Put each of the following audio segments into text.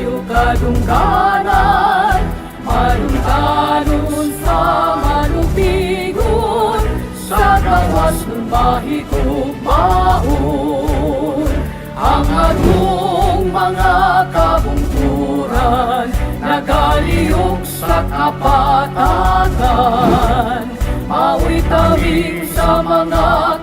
Mangkiunay o kadungganan. Maluntanon sa malupigon Sa gawas ng mahigugmaon Ang atong mga kabungturan Nagaliyog sa kapatagan. Maui tawing sa mga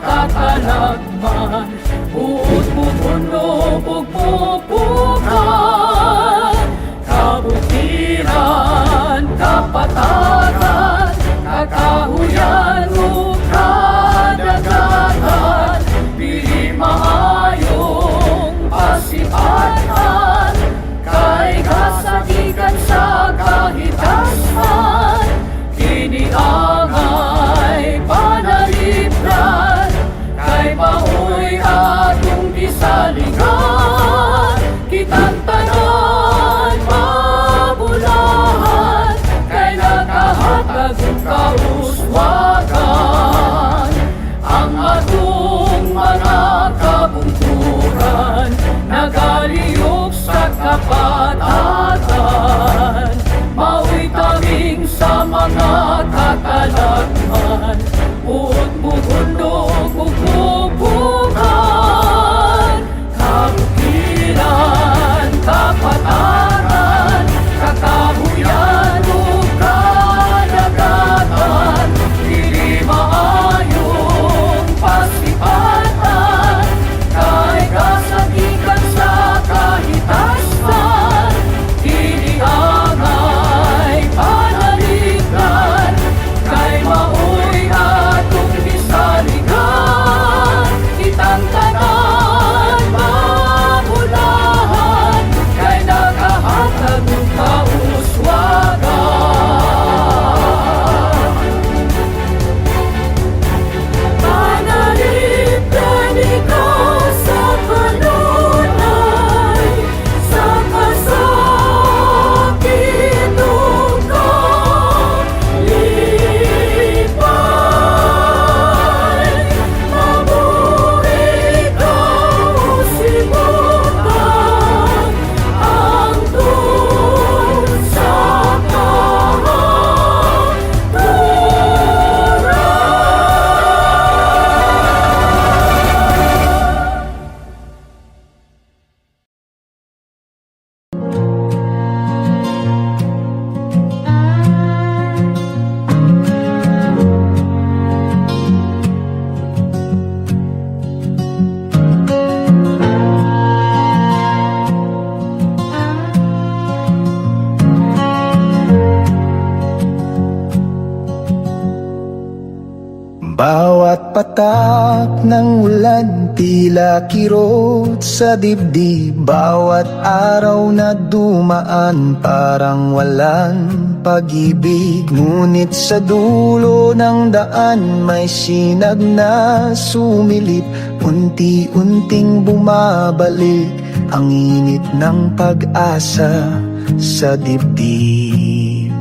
tila kirot sa dibdib Bawat araw na dumaan parang walang pag-ibig. Ngunit sa dulo ng daan may sinag na sumilip. Unti-unting bumabalik ang init ng pag-asa sa dibdib.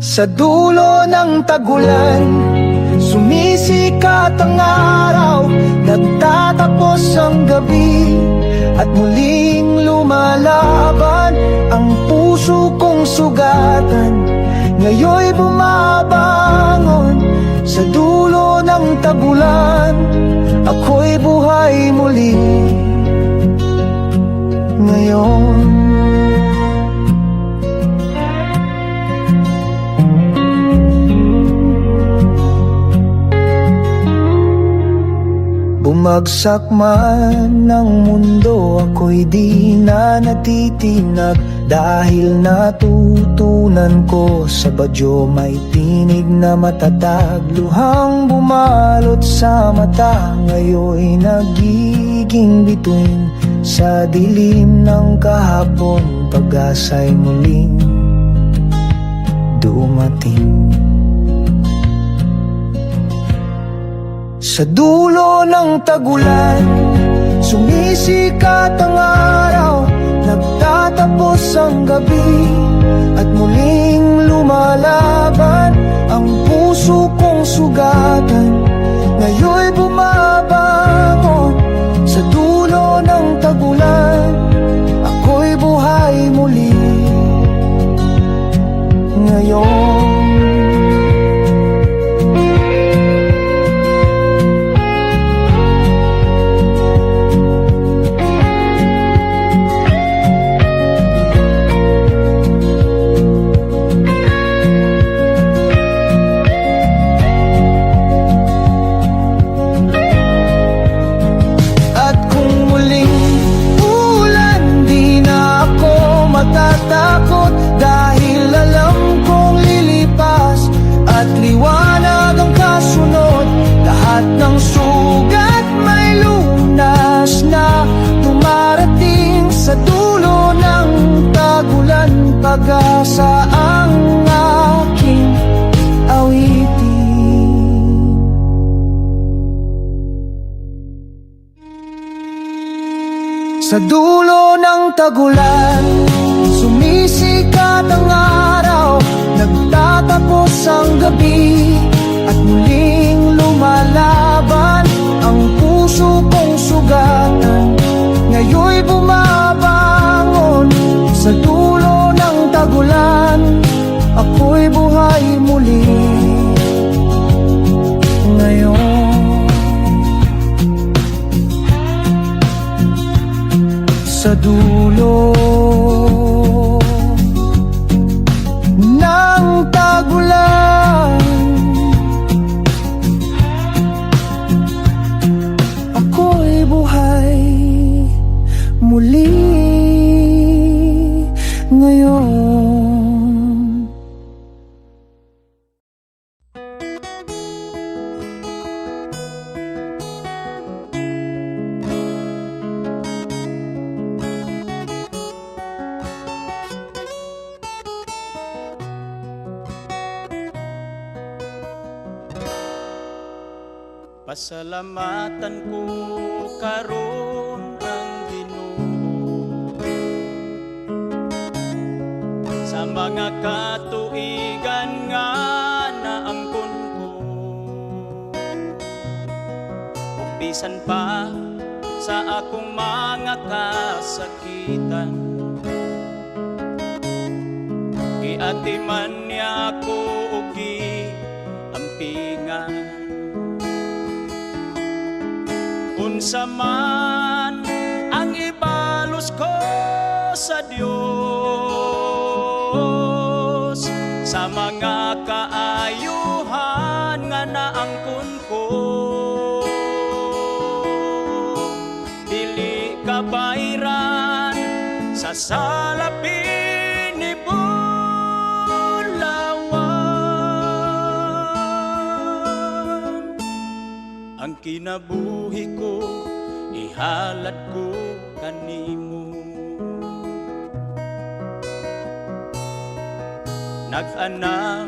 Sa dulo ng tagulan Sumisikat ang araw Nagtatapos ang gabi At muling lumalaban Ang puso kong sugatan. Ngayon'y bumabangon Sa dulo ng tagulan Ako'y buhay muli. Ngayon Bumagsak man ng mundo Ako'y di na natitinag. Dahil natutunan ko Sa badyo may tinig na matatag. Luhang bumalot sa mata Ngayon'y nagiging bituin. Sa dilim ng kahapon Pag-asa'y muling dumating Sa dulo ng tagulan Sumisikat ang araw Nagtatapos ang gabi At muling lumalaban Ang puso kong sugatan. Ngayon'y bumabangon Sa dulo ng tagulan Sumisikat ang araw Nagtatapos ang gabi At muling lumalaban Ang puso kong sugatan. Ngayon'y bumabangon Pasalamatan ko karon ang Ginoo. Sa mga katuigan nga naangkon ko bisan pa sa akong mga kasakitan. Giatiman niya ako og giampingan Unsa man ang ibalos ko sa Dios sa mga kaayuhan nga naangkon ko dili ka bayran sa salapin kinabuhi ko ihalad ko kanimo. Nag-anam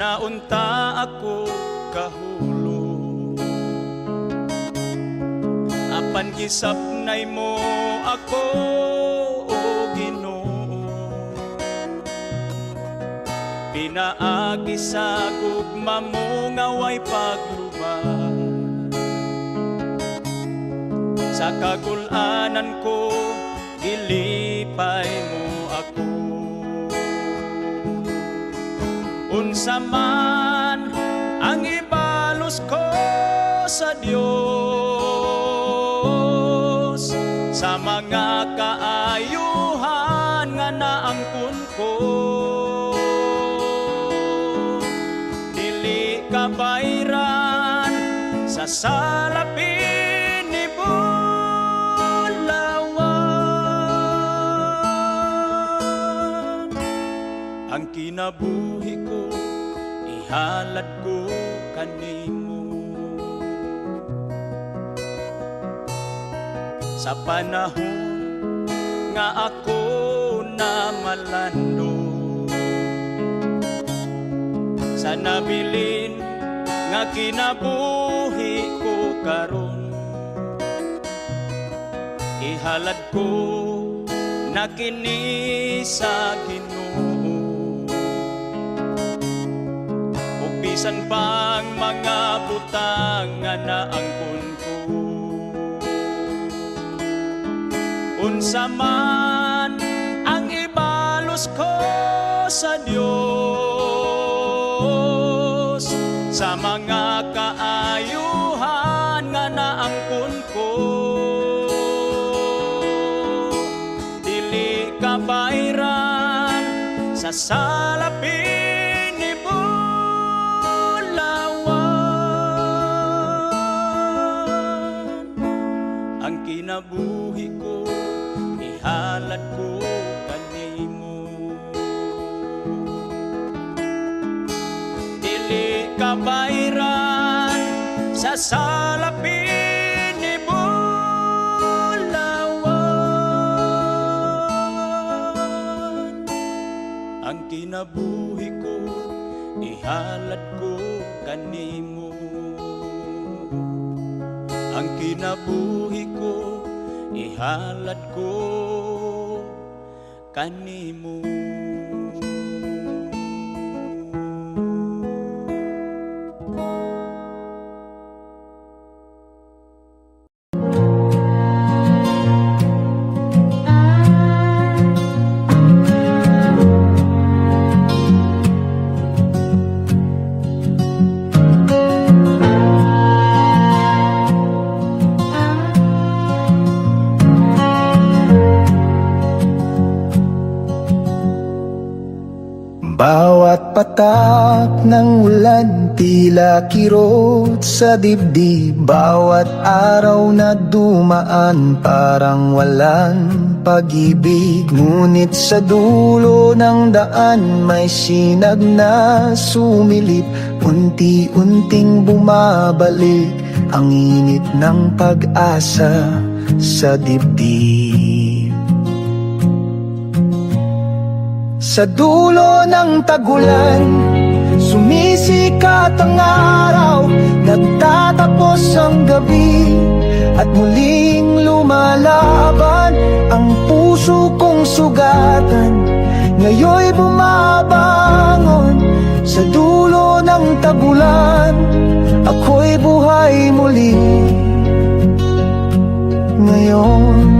naunta ako kahulo. Apan gisapnay mo ako o Ginoo. Pinaagi sa gugma mo nga way Sa kagulanan ko gilipay mo ako. Unsa man ang ibalos ko sa Dios sa mga kaayuhan nga naangkon ko. Dili ka bayran sa salapin kinabuhi ko ihalad ko kanimo. Sa panahon nga ako na malando sa nabilin nga kinabuhi ko karon ihalad ko na kini sa Ginoo bisan pang mga butang nga naangkon ko unsa man ang ibalos ko sa Dios sa mga kaayuhan nga naangkon ko dili ka bayran sa salapin kinabuhi ko ihalad ko kanimo dili ka bayran sa salapin ni Bulawan ang kinabuhi ko ihalad ko kanimo ang kinabuhi ko ihalad ko kanimo ng ulan tila kirot sa dibdib. Bawat araw na dumaan parang walang pag-ibig. Ngunit sa dulo ng daan may sinag na sumilip. Unti-unting bumabalik ang init ng pag-asa sa dibdib. Sa dulo ng tagulan Sumisikat ang araw Nagtatapos ang gabi At muling lumalaban Ang puso kong sugatan. Ngayon'y bumabangon Sa dulo ng tagulan Ako'y buhay muli. Ngayon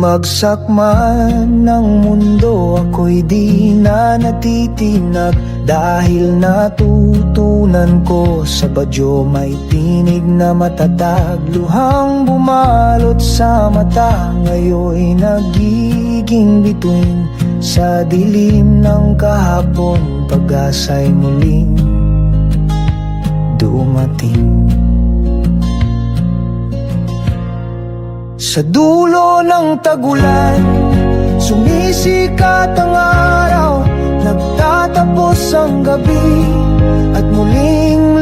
Bumagsak man ng mundo Ako'y di na natitinag. Dahil natutunan ko Sa badyo may tinig na matatag. Luhang bumalot sa mata Ngayon'y nagiging bituin. Sa dilim ng kahapon Pag-asa'y muling dumating Sa dulo ng tagulan Sumisikat ang araw Nagtatapos ang gabi At muling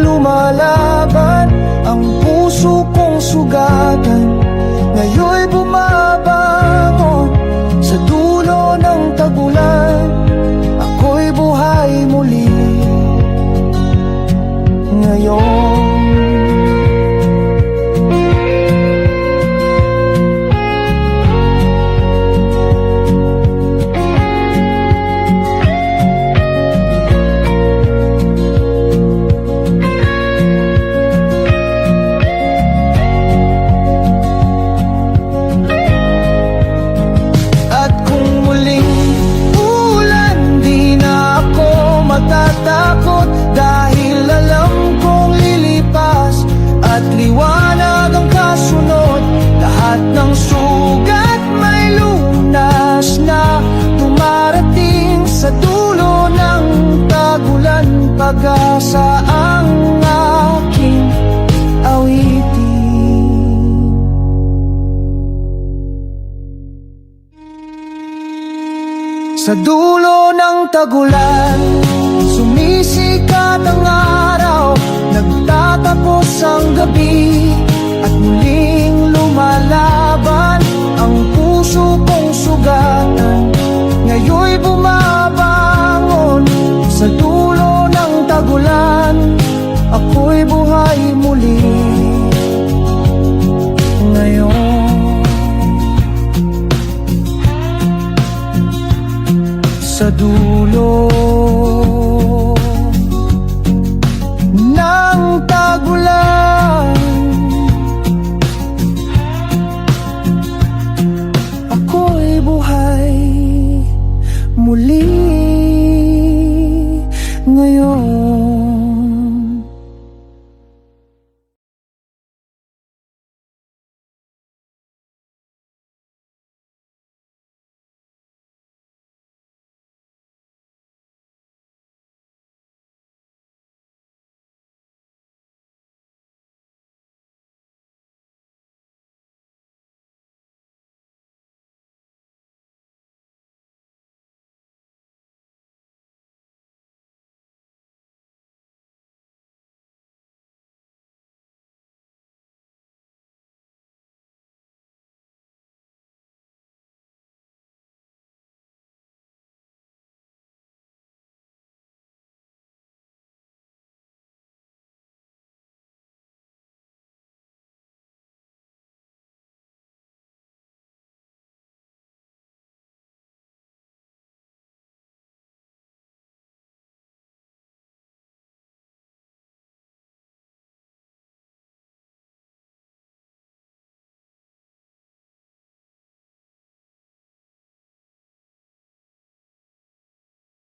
Sa dulo ng tagulan Sumisikat ang araw Nagtatapos ang gabi At muling lumalaban Ang puso kong sugatan. Ngayon'y bumabangon Sa dulo ng tagulan